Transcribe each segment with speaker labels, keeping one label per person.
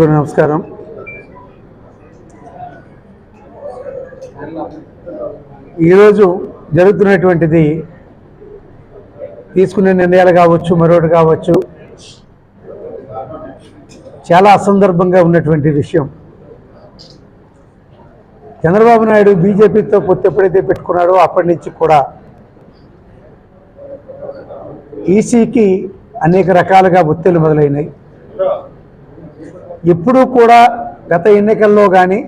Speaker 1: నమస్కారం. ఈరోజు జరుగుతున్నటువంటిది తీసుకునే నిర్ణయాలు కావచ్చు మరొకటి కావచ్చు చాలా అసందర్భంగా ఉన్నటువంటి విషయం. చంద్రబాబు నాయుడు బీజేపీతో పొత్తు ఎప్పుడైతే పెట్టుకున్నాడో అప్పటి నుంచి కూడా ఈసీకి అనేక రకాలుగా ఒత్తిళ్ళు మొదలైనాయి. ఎప్పుడూ కూడా గత ఎన్నికల్లో కానీ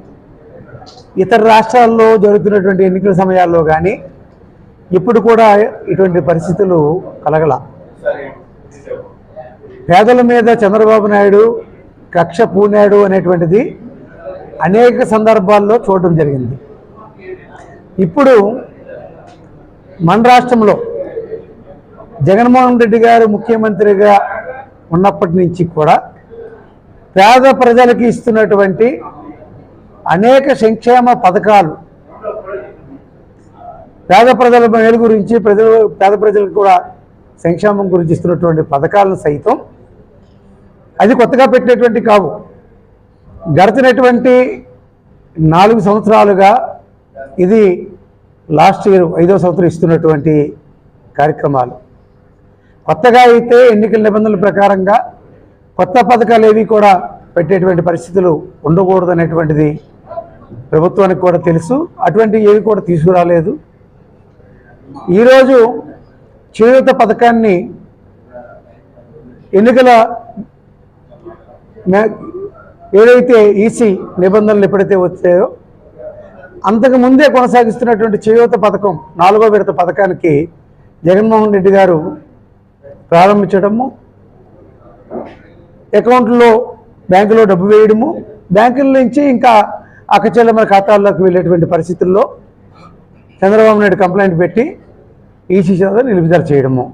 Speaker 1: ఇతర రాష్ట్రాల్లో జరుగుతున్నటువంటి ఎన్నికల సమయాల్లో కానీ ఇప్పుడు కూడా ఇటువంటి పరిస్థితులు కలగల. పేదల మీద చంద్రబాబు నాయుడు కక్ష పూనాడు అనేటువంటిది అనేక సందర్భాల్లో చూడడం జరిగింది. ఇప్పుడు మన రాష్ట్రంలో జగన్మోహన్ రెడ్డి గారు ముఖ్యమంత్రిగా ఉన్నప్పటి నుంచి కూడా పేద ప్రజలకి ఇస్తున్నటువంటి అనేక సంక్షేమ పథకాలు. పేద ప్రజల మేలు గురించి ప్రజలు పేద ప్రజలకు కూడా సంక్షేమం గురించి ఇస్తున్నటువంటి పథకాలను సైతం అది కొత్తగా పెట్టినటువంటి కావు. గడిచినటువంటి నాలుగు సంవత్సరాలుగా ఇది లాస్ట్ ఇయర్ ఐదో సంవత్సరం ఇస్తున్నటువంటి కార్యక్రమాలు. కొత్తగా అయితే ఎన్నికల నిబంధనల ప్రకారంగా కొత్త పథకాలు ఏవి కూడా పెట్టేటువంటి పరిస్థితులు ఉండకూడదు అనేటువంటిది ప్రభుత్వానికి కూడా తెలుసు. అటువంటి ఏవి కూడా తీసుకురాలేదు. ఈరోజు చేయూత పథకాన్ని ఎన్నికల ఏదైతే ఈసీ నిబంధనలు ఎప్పుడైతే వచ్చాయో అంతకు ముందే కొనసాగిస్తున్నటువంటి చేయూత పథకం నాలుగో విడత పథకానికి జగన్మోహన్ రెడ్డి గారు ప్రారంభించడము అకౌంట్లో బ్యాంకులో డబ్బు వేయడము బ్యాంకుల నుంచి ఇంకా అక్కచెల్లెమ్మల ఖాతాల్లోకి వెళ్ళేటువంటి పరిస్థితుల్లో చంద్రబాబు నాయుడు కంప్లైంట్ పెట్టి ఈసీ చదువు నిలుపుదల చేయడము.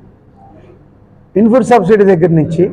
Speaker 1: ఇన్పుట్ సబ్సిడీ దగ్గర నుంచి